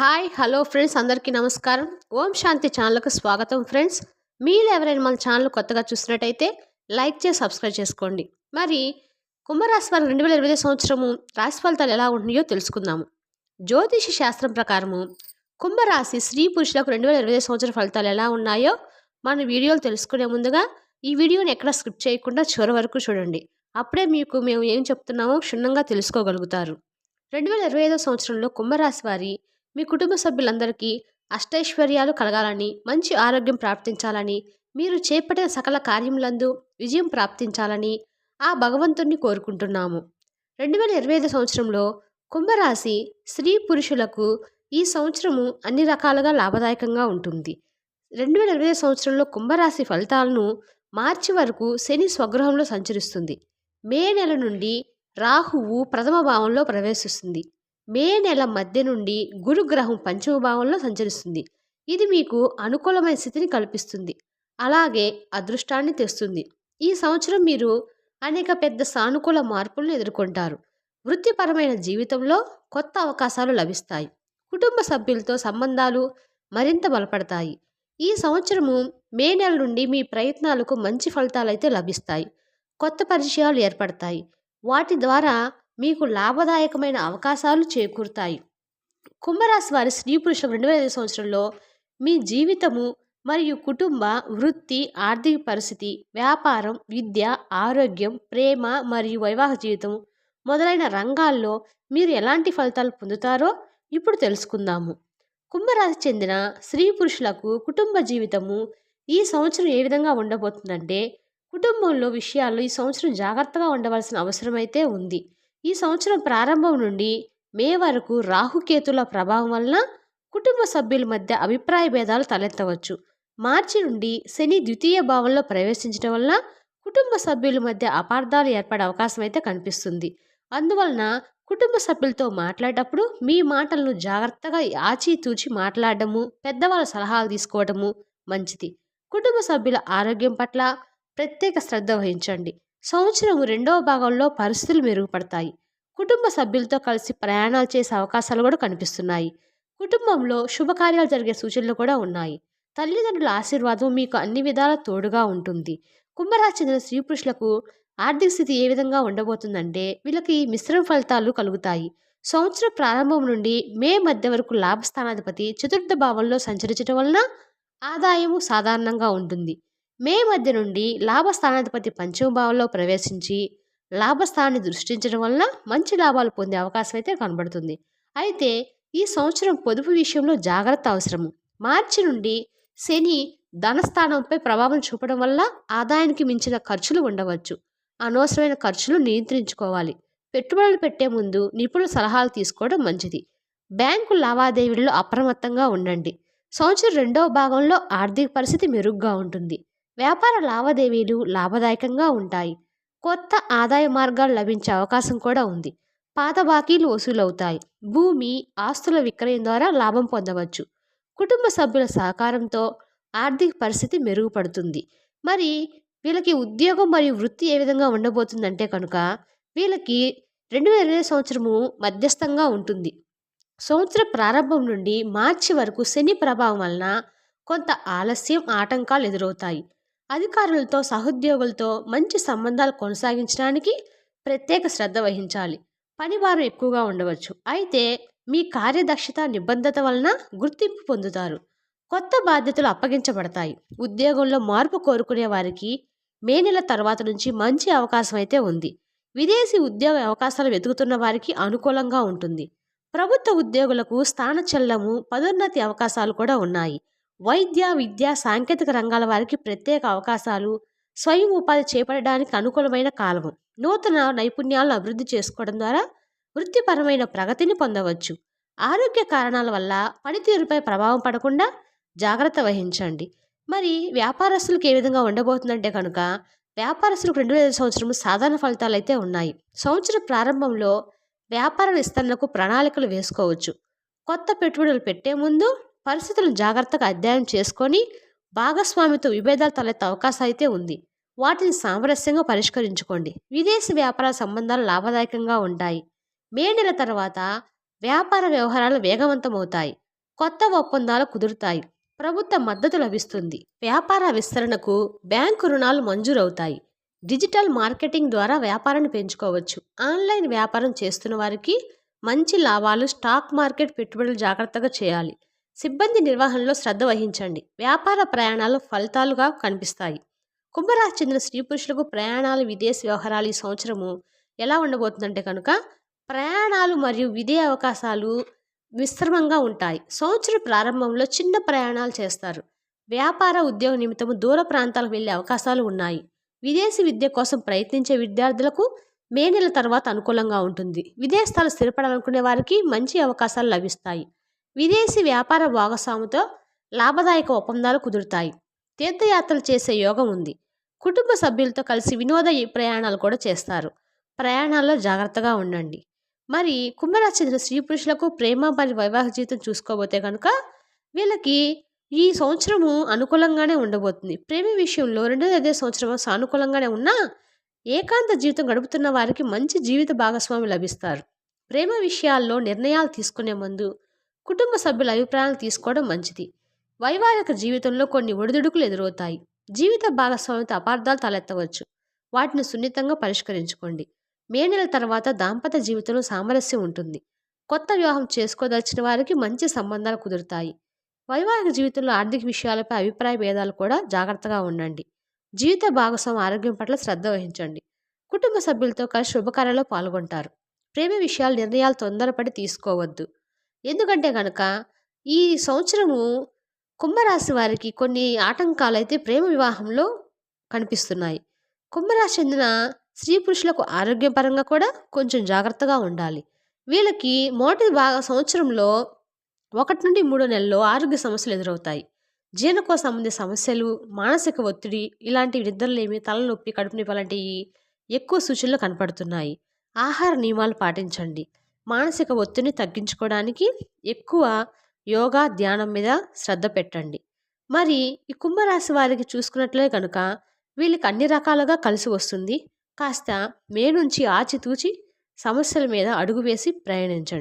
Hi hello friends అందరికీ నమస్కారం. ఓం శాంతి ఛానల్కు స్వాగతం ఫ్రెండ్స్. మీరు ఎవరైనా మన ఛానల్ కొత్తగా చూసినట్టయితే లైక్ చేసి సబ్స్క్రైబ్ చేసుకోండి. మరి కుంభరాశి వారి రెండు వేల ఇరవై సంవత్సరము రాశి ఫలితాలు ఎలా ఉంటున్నాయో తెలుసుకుందాము. జ్యోతిష శాస్త్రం ప్రకారము కుంభరాశి స్త్రీ పురుషులకు రెండు వేల ఇరవై సంవత్సర ఫలితాలు ఎలా ఉన్నాయో మన వీడియోలు తెలుసుకునే ముందుగా ఈ వీడియోని ఎక్కడ స్క్రిప్ట్ చేయకుండా చివరి వరకు చూడండి. అప్పుడే మీకు మేము ఏం చెప్తున్నామో క్షుణ్ణంగా తెలుసుకోగలుగుతారు. రెండు వేల ఇరవై ఐదో సంవత్సరంలో కుంభరాశి వారి మీ కుటుంబ సభ్యులందరికీ అష్టైశ్వర్యాలు కలగాలని మంచి ఆరోగ్యం ప్రాప్తించాలని మీరు చేపట్టిన సకల కార్యములందు విజయం ప్రాప్తించాలని ఆ భగవంతుణ్ణి కోరుకుంటున్నాము. రెండు వేల ఇరవై ఐదు సంవత్సరంలో కుంభరాశి స్త్రీ పురుషులకు ఈ సంవత్సరము అన్ని రకాలుగా లాభదాయకంగా ఉంటుంది. రెండు వేల ఇరవై సంవత్సరంలో కుంభరాశి ఫలితాలను మార్చి వరకు శని స్వగృహంలో సంచరిస్తుంది. మే నెల నుండి రాహువు ప్రథమ భావంలో ప్రవేశిస్తుంది. మే నెల మధ్య నుండి గురుగ్రహం పంచమ భావంలో సంచరిస్తుంది. ఇది మీకు అనుకూలమైన స్థితిని కల్పిస్తుంది. అలాగే అదృష్టాన్ని తెస్తుంది. ఈ సంవత్సరం మీరు అనేక పెద్ద సానుకూల మార్పులను ఎదుర్కొంటారు. వృత్తిపరమైన జీవితంలో కొత్త అవకాశాలు లభిస్తాయి. కుటుంబ సభ్యులతో సంబంధాలు మరింత బలపడతాయి. ఈ సంవత్సరము మే నెల నుండి మీ ప్రయత్నాలకు మంచి ఫలితాలైతే లభిస్తాయి. కొత్త పరిచయాలు ఏర్పడతాయి. వాటి ద్వారా మీకు లాభదాయకమైన అవకాశాలు చేకూరుతాయి. కుంభరాశి వారి స్త్రీ పురుషులు రెండు వేల ఐదు సంవత్సరంలో మీ జీవితము మరియు కుటుంబ వృత్తి ఆర్థిక పరిస్థితి వ్యాపారం విద్య ఆరోగ్యం ప్రేమ మరియు వైవాహిక జీవితం మొదలైన రంగాల్లో మీరు ఎలాంటి ఫలితాలు పొందుతారో ఇప్పుడు తెలుసుకుందాము. కుంభరాశి చెందిన స్త్రీ పురుషులకు కుటుంబ జీవితము ఈ సంవత్సరం ఏ విధంగా ఉండబోతుందంటే కుటుంబంలో విషయాల్లో ఈ సంవత్సరం జాగ్రత్తగా ఉండవలసిన అవసరం అయితే ఉంది. ఈ సంవత్సరం ప్రారంభం నుండి మే వరకు రాహుకేతుల ప్రభావం వలన కుటుంబ సభ్యుల మధ్య అభిప్రాయ భేదాలు తలెత్తవచ్చు. మార్చి నుండి శని ద్వితీయ భావంలో ప్రవేశించడం వలన కుటుంబ సభ్యుల మధ్య అపార్థాలు ఏర్పడే అవకాశం అయితే కనిపిస్తుంది. అందువలన కుటుంబ సభ్యులతో మాట్లాడేటప్పుడు మీ మాటలను జాగ్రత్తగా ఆచితూచి మాట్లాడటము పెద్దవాళ్ళ సలహాలు తీసుకోవడము మంచిది. కుటుంబ సభ్యుల ఆరోగ్యం పట్ల ప్రత్యేక శ్రద్ధ వహించండి. సంవత్సరం రెండవ భాగంలో పరిస్థితులు మెరుగుపడతాయి. కుటుంబ సభ్యులతో కలిసి ప్రయాణాలు చేసే అవకాశాలు కూడా కనిపిస్తున్నాయి. కుటుంబంలో శుభకార్యాలు జరిగే సూచనలు కూడా ఉన్నాయి. తల్లిదండ్రుల ఆశీర్వాదం మీకు అన్ని విధాల తోడుగా ఉంటుంది. కుంభరాశి చెందిన స్త్రీ పురుషులకు ఆర్థిక స్థితి ఏ విధంగా ఉండబోతుందంటే వీళ్ళకి మిశ్రమ ఫలితాలు కలుగుతాయి. సంవత్సరం ప్రారంభం నుండి మే మధ్య వరకు లాభస్థానాధిపతి చతుర్థ భావంలో సంచరించడం వలన ఆదాయము సాధారణంగా ఉంటుంది. మే మధ్య నుండి లాభస్థానాధిపతి పంచమభావంలో ప్రవేశించి లాభస్థానాన్ని దృష్టించడం వలన మంచి లాభాలు పొందే అవకాశం అయితే కనబడుతుంది. అయితే ఈ సంవత్సరం పొదుపు విషయంలో జాగ్రత్త అవసరము. మార్చి నుండి శని ధనస్థానంపై ప్రభావం చూపడం వల్ల ఆదాయానికి మించిన ఖర్చులు ఉండవచ్చు. అనవసరమైన ఖర్చులు నియంత్రించుకోవాలి. పెట్టుబడులు పెట్టే ముందు నిపుణుల సలహాలు తీసుకోవడం మంచిది. బ్యాంకు లావాదేవీలలో అప్రమత్తంగా ఉండండి. సంవత్సరం రెండవ భాగంలో ఆర్థిక పరిస్థితి మెరుగ్గా ఉంటుంది. వ్యాపార లావాదేవీలు లాభదాయకంగా ఉంటాయి. కొత్త ఆదాయ మార్గాలు లభించే అవకాశం కూడా ఉంది. పాత బాకీలు వసూలవుతాయి. భూమి ఆస్తుల విక్రయం ద్వారా లాభం పొందవచ్చు. కుటుంబ సభ్యుల సహకారంతో ఆర్థిక పరిస్థితి మెరుగుపడుతుంది. మరి వీళ్ళకి ఉద్యోగం మరియు వృత్తి ఏ విధంగా ఉండబోతుందంటే కనుక వీళ్ళకి రెండు వేల ఇరవై సంవత్సరము మధ్యస్థంగా ఉంటుంది. సంవత్సర ప్రారంభం నుండి మార్చి వరకు శని ప్రభావం వలన కొంత ఆలస్యం ఆటంకాలు ఎదురవుతాయి. అధికారులతో సహోద్యోగులతో మంచి సంబంధాలు కొనసాగించడానికి ప్రత్యేక శ్రద్ధ వహించాలి. పనిభారం ఎక్కువగా ఉండవచ్చు. అయితే మీ కార్యదక్షత నిబద్ధత వలన గుర్తింపు పొందుతారు. కొత్త బాధ్యతలు అప్పగించబడతాయి. ఉద్యోగంలో మార్పు కోరుకునే వారికి మే నెల తర్వాత నుంచి మంచి అవకాశం అయితే ఉంది. విదేశీ ఉద్యోగ అవకాశాలు వెతుకుతున్న వారికి అనుకూలంగా ఉంటుంది. ప్రభుత్వ ఉద్యోగులకు స్థానచలనము పదోన్నతి అవకాశాలు కూడా ఉన్నాయి. వైద్య విద్య సాంకేతిక రంగాల వారికి ప్రత్యేక అవకాశాలు స్వయం ఉపాధి చేపట్టడానికి అనుకూలమైన కాలము. నూతన నైపుణ్యాలను అభివృద్ధి చేసుకోవడం ద్వారా వృత్తిపరమైన ప్రగతిని పొందవచ్చు. ఆరోగ్య కారణాల వల్ల పనితీరుపై ప్రభావం పడకుండా జాగ్రత్త వహించండి. మరి వ్యాపారస్తులకు ఏ విధంగా ఉండబోతుందంటే కనుక వ్యాపారస్తులకు రెండు వేల సంవత్సరం సాధారణ ఫలితాలు అయితే ఉన్నాయి. సంవత్సరం ప్రారంభంలో వ్యాపార విస్తరణకు ప్రణాళికలు వేసుకోవచ్చు. కొత్త పెట్టుబడులు పెట్టే ముందు పరిస్థితులను జాగ్రత్తగా అధ్యయనం చేసుకొని భాగస్వామితో విభేదాలు తలెత్తే అవకాశం అయితే ఉంది. వాటిని సామరస్యంగా పరిష్కరించుకోండి. విదేశీ వ్యాపార సంబంధాలు లాభదాయకంగా ఉంటాయి. మే నెల తర్వాత వ్యాపార వ్యవహారాలు వేగవంతమవుతాయి. కొత్త ఒప్పందాలు కుదురుతాయి. ప్రభుత్వ మద్దతు లభిస్తుంది. వ్యాపార విస్తరణకు బ్యాంకు రుణాలు మంజూరవుతాయి. డిజిటల్ మార్కెటింగ్ ద్వారా వ్యాపారాన్ని పెంచుకోవచ్చు. ఆన్లైన్ వ్యాపారం చేస్తున్న వారికి మంచి లాభాలు స్టాక్ మార్కెట్ పెట్టుబడులు జాగ్రత్తగా చేయాలి. సిబ్బంది నిర్వహణలో శ్రద్ధ వహించండి. వ్యాపార ప్రయాణాలు ఫలితాలుగా కనిపిస్తాయి. కుంభరాశి చెందిన స్త్రీ పురుషులకు ప్రయాణాలు విదేశీ వ్యవహారాలు ఈ సంవత్సరము ఎలా ఉండబోతుందంటే కనుక ప్రయాణాలు మరియు విదే అవకాశాలు విశ్రమంగా ఉంటాయి. సంవత్సర ప్రారంభంలో చిన్న ప్రయాణాలు చేస్తారు. వ్యాపార ఉద్యోగ నిమిత్తము దూర ప్రాంతాలకు వెళ్ళే అవకాశాలు ఉన్నాయి. విదేశీ విద్య కోసం ప్రయత్నించే విద్యార్థులకు మే నెల తర్వాత అనుకూలంగా ఉంటుంది. విదేశాలు స్థిరపడాలనుకునే వారికి మంచి అవకాశాలు లభిస్తాయి. విదేశీ వ్యాపార భాగస్వామితో లాభదాయక ఒప్పందాలు కుదురుతాయి. తీర్థయాత్రలు చేసే యోగం ఉంది. కుటుంబ సభ్యులతో కలిసి వినోద ప్రయాణాలు కూడా చేస్తారు. ప్రయాణాల్లో జాగ్రత్తగా ఉండండి. మరి కుంభరాశి చెందిన స్త్రీ పురుషులకు ప్రేమ మరియు వైవాహిక జీవితం చూసుకోబోతే కనుక వీళ్ళకి ఈ సంవత్సరము అనుకూలంగానే ఉండబోతుంది. ప్రేమ విషయంలో రెండు అదే సంవత్సరం సానుకూలంగానే ఉన్నా ఏకాంత జీవితం గడుపుతున్న వారికి మంచి జీవిత భాగస్వామి లభిస్తారు. ప్రేమ విషయాల్లో నిర్ణయాలు తీసుకునే ముందు కుటుంబ సభ్యుల అభిప్రాయాలు తీసుకోవడం మంచిది. వైవాహిక జీవితంలో కొన్ని ఒడిదుడుకులు ఎదురవుతాయి. జీవిత భాగస్వామితో అపార్థాలు తలెత్తవచ్చు. వాటిని సున్నితంగా పరిష్కరించుకోండి. మే నెల తర్వాత దాంపత్య జీవితంలో సామరస్యం ఉంటుంది. కొత్త వివాహం చేసుకోదలిచిన వారికి మంచి సంబంధాలు కుదురుతాయి. వైవాహిక జీవితంలో ఆర్థిక విషయాలపై అభిప్రాయ భేదాలు కూడా జాగ్రత్తగా ఉండండి. జీవిత భాగస్వామి ఆరోగ్యం పట్ల శ్రద్ధ వహించండి. కుటుంబ సభ్యులతో కలిసి శుభకార్యాల్లో పాల్గొంటారు. ప్రేమ విషయాలు నిర్ణయాలు తొందరపడి తీసుకోవద్దు. ఎందుకంటే కనుక ఈ సంవత్సరము కుంభరాశి వారికి కొన్ని ఆటంకాలు అయితే ప్రేమ వివాహంలో కనిపిస్తున్నాయి. కుంభరాశి చెందిన స్త్రీ పురుషులకు ఆరోగ్యపరంగా కూడా కొంచెం జాగ్రత్తగా ఉండాలి. వీళ్ళకి మొదటి భాగ సంవత్సరంలో ఒకటి నుండి మూడో నెలల్లో ఆరోగ్య సమస్యలు ఎదురవుతాయి. జీర్ణకోశ సంబంధి సమస్యలు మానసిక ఒత్తిడి ఇలాంటి నిద్రలేమి తలనొప్పి కడుపు నొప్పి లాంటివి ఎక్కువ సూచనలు కనపడుతున్నాయి. ఆహార నియమాలు పాటించండి. మానసిక ఒత్తిడిని తగ్గించుకోవడానికి ఎక్కువ యోగా ధ్యానం మీద శ్రద్ధ పెట్టండి. మరి ఈ కుంభరాశి వారికి చూసుకున్నట్లే కనుక వీళ్ళకి అన్ని రకాలుగా కలిసి వస్తుంది. కాస్త మే నుంచి ఆచితూచి సమస్యల మీద అడుగు వేసి ప్రయాణించండి.